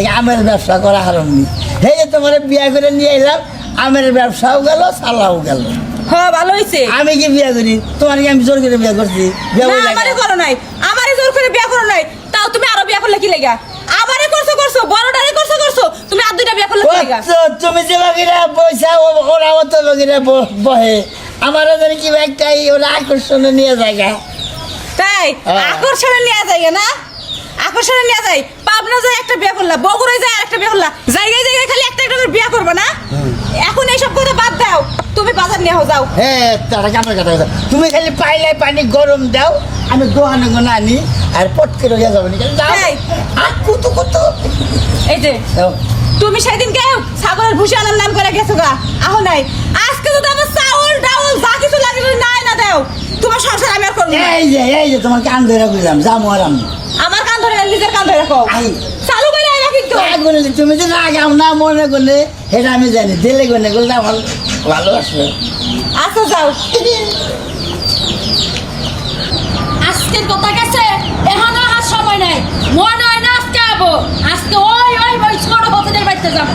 এই আমের ব্যবসা করা হারাম নি যে তোমার বিয়া করে নিয়ে এলাম আমের ব্যবসাও গেল সালাও গেল। হ্যাঁ ভালো হয়েছে আমি কি বিয়া করি? তোমার কি আমি জোর করে বিয়া করছি? বিয়া না আমারে করো নাই। আমারে জোর করে বিয়া করো নাই। তাও তুমি আরও বিয়া করলে কি লেগা? আমারে করছ করছ। বড়টারে করছ করছ। তুমি আর দুইটা বিয়া করলে কি লেগা? তুমি যে বাকিরা পয়সা ওরা অত বাকিরা বহে। আমার ওদের কি একটাই ওরা আকর্ষণে নিয়ে জায়গা তাই? হ্যাঁ। আকর্ষণে নিয়ে যায় না? পাবনা যায় একটা বিয়া করলা বগুড়ায় যায় একটা বিয়া করলা জায়গায় জায়গায় খালি একটা একটা করে বিয়া করবে না? এখন এইসব কথা বাদ দাও তুমি বাজার নিয়ে যাও। হ্যাঁ তারা কাটা কথা তুমি খালি পাইলে পানি গরম দাও আমি গোনা আনি আর পট করে হয়ে যাব এই। আর কুতু কুতু। এই যে দাও। তুমি সেদিন কেউ ছাগলের ভুষি আনার নাম করে গেছো গা? আহ নাই। আজকে যদি আমার চাউল ডাউল যা কিছু লাগে যদি নাই না দাও। তোমার সংসার আমি আর করব না। এই যে এই যে তোমার কান ধরে বুঝলাম যাব আর আমি। আমার কান ধরে না, নিজের কান ধরে রাখো। চালু করে আইবা কিন্তু। রাগ করলে তুমি যে রাগাও না মনে করলে সেটা আমি জানি। দিলে করলে করলে আমার ভালো আসবে। আচ্ছা যাও। আজকের কথা গেছে এখন আর সময় নাই। মনে হয় না আজকে আবো। আজকে ওই ওই ওই ছোট হতিনের বাড়িতে যাব।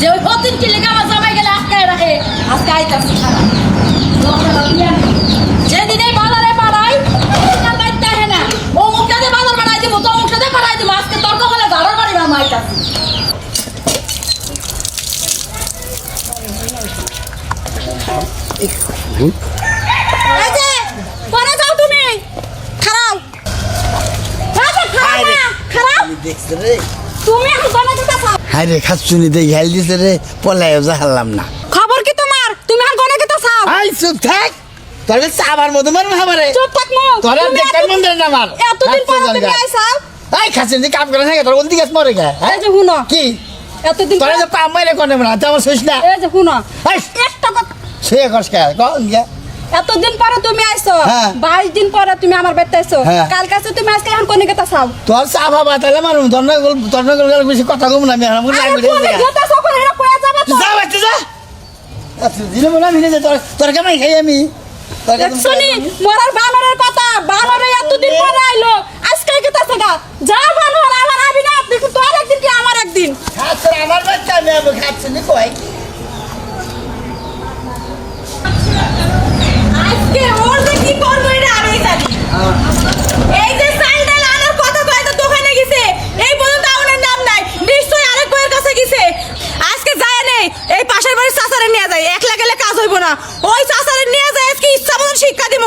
যে ওই হতিন কি লেগে আমার জামাই গেলে আজকে রাখে আজকে আইতাছি খারাপ যেদিন এই বাজারে পাড়াই সেদিন বাড়িতে আহে না ও মুখটা দিয়ে বাজার বাড়াই দিব তো মুখটা দিয়ে পাড়াই দিব আজকে তর্ক বলে ঘরের বাড়ি মামা আইতাছি এই যে পরে যাও তুমি খারাপ খারাপ না খারাপ দেখছে রে তুমি এখন বানাতে হাই রে। খাচ্ছুনি দেখি হেল দিছে রে। পলাইও যা হারলাম না। খবর কি তোমার? তুমি এখন গনে কি চাও? আই চুপ থাক। তোর চাবার মতো মারুন খাবারে চুপ থাক মো। তোর মন দেয় না আমার। এতদিন পর তুমি আইসাও? আই খাচ্ছেন যে কাম করে থাকে তোর ওদিকে মরে গে এই যে হুনো কি? এতদিন তোর যে পাম মাইরে কোনে না তো আমার শেষ না। এই যে হুনো আই একটা কথা সে কস কে কন গে এতদিন পরে তুমি আইছো হ্যাঁ। বাইশ দিন পরে তুমি আমার বাড়িতে আইছো হ্যাঁ। কাল কাছে তুমি আজকে এখন কোনে গেতা চাও? তোর চা ভাবা তাহলে মারুম তোর না গল তোর না গল বেশি কথা কম না আমি আমার আরে লাগবে কোনে গেতা সখন এরা কয়া যাবে তো? যা দিলে মনে আমি যে তোর তোর কেমন খাই আমি? শুনি মরার বানরের কথা বানরে এতদিন পরে আইলো। গেতা সেগা যা বানর আমার আবি না দেখি তোর একদিন কি আমার একদিন? খাচ্ছে আমার বাচ্চা আমি আমি খাচ্ছি নি কয় কি আজকে ওর যে কি করব এটা আমি জানি। এই যে সাইডাল আনার কথা কয় তো দোকানে গেছে এই পর্যন্ত আমার নাম নাই নিশ্চয়ই আরেক বইয়ের কাছে গেছে। আজকে যায় নেই এই পাশের বাড়ির চাচারে নিয়ে যায় একলা গেলে কাজ হইব না। ওই চাচারে নিয়ে যায় আজকে ইচ্ছা মতন শিক্ষা দিব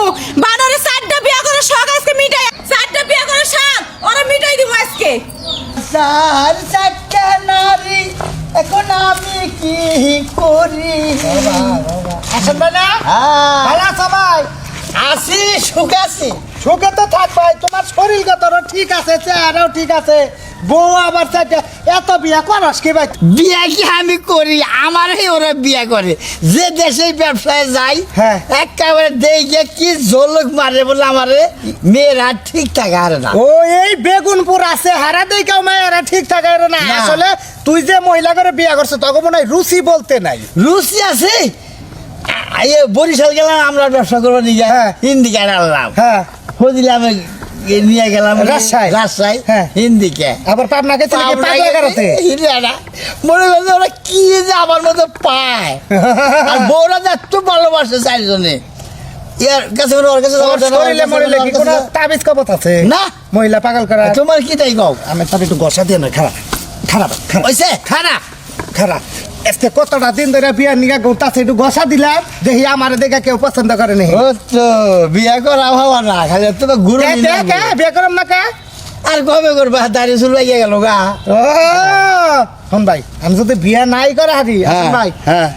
কি করি? আসেন না ভালো সবাই আসি সুখ আছি। সুখে তো থাক ভাই তোমার শরীর কত ঠিক আছে চেহারাও ঠিক আছে। বউ আবার চাইতে এত বিয়া করস কি ভাই? বিয়া কি আমি করি? আমারই ওরা বিয়া করে। যে দেশে ব্যবসায় যাই হ্যাঁ। একেবারে দেখে কি জলক মারে বলে আমারে মেয়েরা ঠিক থাকে আর না। ও এই বেগুনপুর আছে হারা কেউ মায়েরা ঠিক থাকে না। না। আসলে তুই যে মহিলা করে বিয়া করছ তখন মনে হয় রুচি বলতে নাই। রুচি আছে? আ- এ বরিশাল গেলাম আমরা ব্যবসা করব নিয়ে হ্যাঁ। হিন্দিকে আনলাম হ্যাঁ। নিয়ে গেলাম রাজশাহী। রাজশাহী হ্যাঁ। হিন্দিকে। আবার পাবনা গেছে মনে করছে ওরা কি যে আমার মতো পায়। আর বউরা যে এত ভালোবাসে চারজনে। ইয়ার কাছে কোনো ওর কাছে যাওয়ার জন্য, ওর শরীরে মরিলে কি কোনো তাবিজ কবত আছে? না। মহিলা পাগল করা। তোমার কি তাই কও? আমি তার একটু গসা দিয়ে না খারাপ। খারাপ ওইসে খারাপ। খারাপ। আজকে কতটা দিন ধরে বিয়া নিয়ে ঘুরতাছে একটু গসা দিলাম দেখি আমার দেখে কেউ পছন্দ করে নি বিয়া করা হওয়া না খালি তো ঘুরে বিয়া করম না কে? আর কবে করবা? দাঁড়িয়ে চুল লাগিয়ে গেল গা। শোন ভাই আমি যদি বিয়া নাই করা হারি ভাই। হ্যাঁ।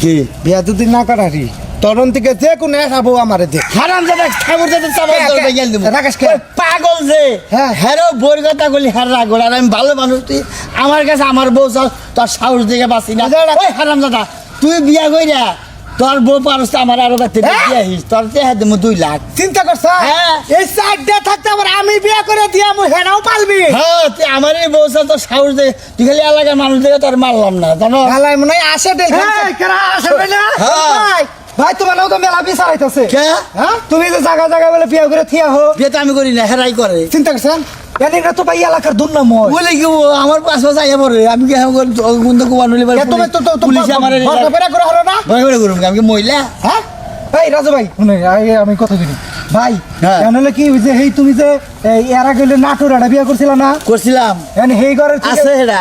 কি? বিয়া যদি না করা হারি তরুণ থেকে যে কোনো খাব আমারে দে। হারাম দাদা ঠাকুর দাদা চাপা? গেল দিব। রাকেশ কে? পাগল যে। হ্যাঁ। বই কথা বলি হার রাগল আর আমি ভালো মানুষ তুই আমার কাছে আমার বউ চাও তোর সাহস দিকে বাঁচি না। ওই হারাম দাদা তুই বিয়া কইরা তোর বউ পারস আমার আরও বাড়তে হ্যাঁ? বিয়া হিস তোর চেহারা দেবো দুই লাখ। চিন্তা করছ? হ্যাঁ। এই চারটা থাকতে আবার আমি বিয়া করে দিয়া আমি হেরাও পালবি? হ্যাঁ তুই আমার এই বউ তোর সাহস দে তুই খালি এলাকার মানুষ দেখে তোর মারলাম না জানো? হালাই মনে হয় আসে দেখ হ্যাঁ। ভাই ভাই তোমার তো মেলা বিচার হইতাছে। কে? হ্যাঁ? তুমি যে জায়গা জায়গা বলে বিয়া করে থিয়া হো। বিয়ে তো আমি করি না হেরাই করে। চিন্তা করছেন? তো ভাই এলাকার বলে কি ও আমার পাশ পাশ পড়ে আমি কি তুমি তো তো তো পুলিশ আমার ভরকা পেরা করে হলো না? ভয় করে করুম আমি কি মহিলা? হ্যাঁ? এই রাজু ভাই শুনে আগে আমি কথা বলি। ভাই হ্যাঁ। কি হেই তুমি যে এই এরা গেলে নাটোর একটা বিয়ে করছিল না? করছিলাম। হেই ঘরের আছে এটা